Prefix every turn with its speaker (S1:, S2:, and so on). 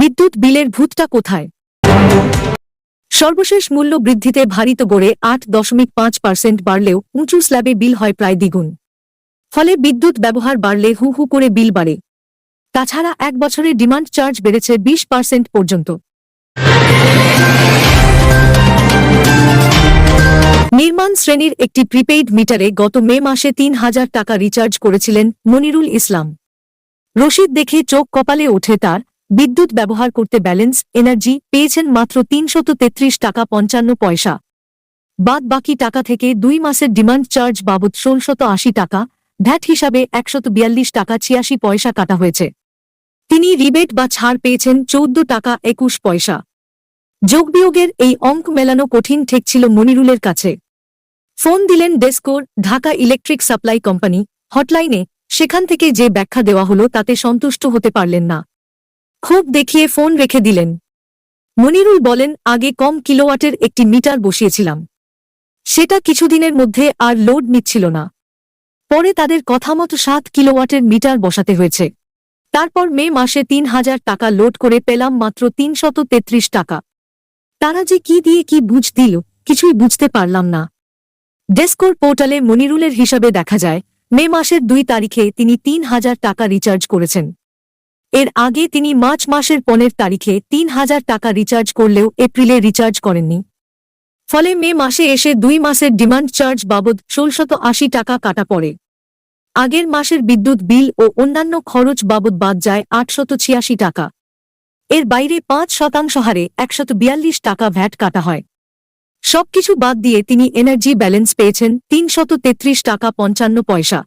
S1: বিদ্যুৎ বিলের ভূতটা কোথায়? সর্বশেষ মূল্য বৃদ্ধিতে ভারিত গড়ে আট দশমিক পাঁচ পার্সেন্ট বাড়লেও উঁচু স্ল্যাবে বিল হয় প্রায় দ্বিগুণ। ফলে বিদ্যুৎ ব্যবহার বাড়লে হু হু করে বিল বাড়ে। তাছাড়া এক বছরে ডিমান্ড চার্জ বেড়েছে বিশ পার্সেন্ট পর্যন্ত। নির্মাণ শ্রেণির একটি প্রিপেইড মিটারে গত মে মাসে তিন হাজার টাকা রিচার্জ করেছিলেন মনিরুল ইসলাম। রশিদ দেখে চোখ কপালে ওঠে তার বিদ্যুৎ ব্যবহার করতে ব্যালেন্স, এনার্জি, পেয়েছেন মাত্র তিনশত তেত্রিশ টাকা পঞ্চান্ন পয়সা। বাদ বাকি টাকা থেকে দুই মাসের ডিমান্ড চার্জ বাবদ ষোলশত আশি টাকা, ভ্যাট হিসাবে একশত বিয়াল্লিশ টাকা ছিয়াশি পয়সা কাটা হয়েছে। তিনি রিবেট বা ছাড় পেয়েছেন চৌদ্দ টাকা একুশ পয়সা। যোগবিয়োগের এই অঙ্ক মেলানো কঠিন ঠেকছিল মনিরুলের কাছে। ফোন দিলেন ডেস্কোর ঢাকা ইলেকট্রিক সাপ্লাই কোম্পানি, হটলাইনে, সেখান থেকে যে ব্যাখ্যা দেওয়া হলো তাতে সন্তুষ্ট হতে পারলেন না। ক্ষোভ দেখিয়ে ফোন রেখে দিলেন। মনিরুল বলেন, আগে কম কিলোওয়াটের একটি মিটার বসিয়েছিলাম। সেটা কিছুদিনের মধ্যে আর লোড নিচ্ছিল না। পরে তাদের কথামতো সাত কিলোওয়াটের মিটার বসাতে হয়েছে। তারপর মে মাসে তিন হাজার টাকা লোড করে পেলাম মাত্র তিনশত তেত্রিশ টাকা। তারা যে কি দিয়ে কি বুঝ দিল, কিছুই বুঝতে পারলাম না। ডেস্কোর পোর্টালে মনিরুলের হিসাবে দেখা যায়, মে মাসের দুই তারিখে তিনি তিন হাজার টাকা রিচার্জ করেছেন। এর আগে তিনি মার্চ মাসের পনেরো তারিখে তিন হাজার টাকা রিচার্জ করলেও এপ্রিলে রিচার্জ করেননি। ফলে মে মাসে এসে দুই মাসের ডিমান্ড চার্জ বাবদ ষোলশত আশি টাকা কাটা পড়ে। আগের মাসের বিদ্যুৎ বিল ও অন্যান্য খরচ বাবদ বাদ যায় আটশত ছিয়াশি টাকা। এর বাইরে পাঁচ শতাংশ হারে একশত বিয়াল্লিশ টাকা ভ্যাট কাটা হয়। সবকিছু বাদ দিয়ে তিনি এনার্জি ব্যালেন্স পেয়েছেন তিনশত তেত্রিশ টাকা পঞ্চান্ন পয়সা।